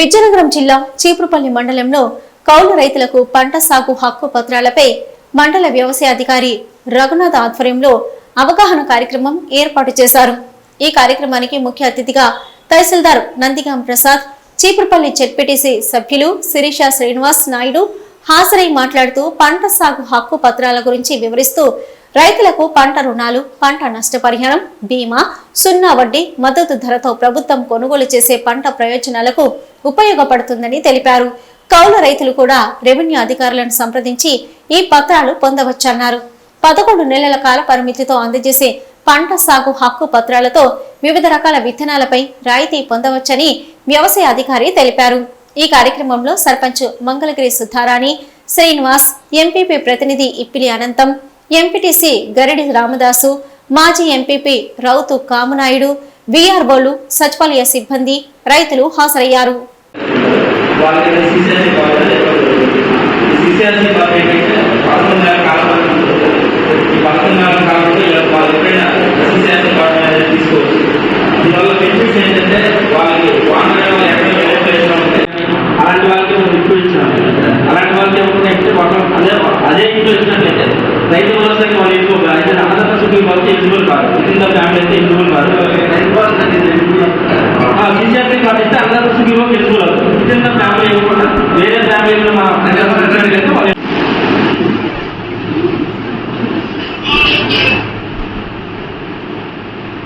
విజయనగరం జిల్లా చీపురుపల్లి మండలంలో కౌలు రైతులకు పంట సాగు హక్కు పత్రాలపై మండల వ్యవసాయ అధికారి రఘునాథ్ ఆధ్వర్యంలో అవగాహన కార్యక్రమం ఏర్పాటు చేశారు. ఈ కార్యక్రమానికి ముఖ్య అతిథిగా తహసీల్దార్ నందిగాం ప్రసాద్ చీపురుపల్లి చెట్పిటిసి సభ్యులు శిరీష శ్రీనివాస్ నాయుడు హాజరై మాట్లాడుతూ పంట సాగు హక్కు పత్రాల గురించి వివరిస్తూ రైతులకు పంట రుణాలు పంట నష్టపరిహారం బీమా సున్నా వడ్డీ మద్దతు ధరతో ప్రభుత్వం కొనుగోలు చేసే పంట ప్రయోజనాలకు ఉపయోగపడుతుందని తెలిపారు. కౌలు రైతులు కూడా రెవెన్యూ అధికారులను సంప్రదించి ఈ పత్రాలు పొందవచ్చన్నారు. పదకొండు నెలల కాల పరిమితితో అందజేసే పంట సాగు హక్కు పత్రాలతో వివిధ రకాల విత్తనాలపై రాయితీ పొందవచ్చని వ్యవసాయ అధికారి తెలిపారు. ఈ కార్యక్రమంలో సర్పంచ్ మంగళగిరి సుధారాణి శ్రీనివాస్ ఎంపీపీ ప్రతినిధి ఇప్పిలి అనంతం ఎంపీటీసీ గరిడి రామదాసు మాజీ ఎంపీపీ రౌతు కామనాయుడు వీఆర్ఓలు సచివాలయ సిబ్బంది రైతులు హాజరయ్యారు. వాళ్ళకి సీసీఎస్సీ కావాలి సీసీఎస్సీ కావాలి ఏంటంటే పదకొండు నెలల కాలం ఈ పదకొండున్నర కాలంలో ఇలా వాళ్ళు ఎప్పుడైనా సీసీఎస్సీ కావాలి అనేది తీసుకోవచ్చు దీనివల్ల బెనిఫిట్స్ ఏంటంటే వాళ్ళకి వాహనాలు ఎక్కడ ప్లేస్లో ఉంటే అలాంటి వాళ్ళకి మనం ఇప్పుడు ఇచ్చినాం అలాంటి వాళ్ళకి ఏమవుతుందంటే వాళ్ళు అదే అదే ఇంట్లో ఇచ్చినట్లయితే రైతు వ్యవస్థకి వాళ్ళు ఎక్కువ అయితే అన్నదాత సుఖీ వాళ్ళకి ఎలిజిబుల్ కాదు కింద ఫ్యామిలీ అయితే ఎలిజిబుల్ కాదు వేరే ఫ్యామిలీలో మన ప్రజలకు రిటర్న్ చేస్తే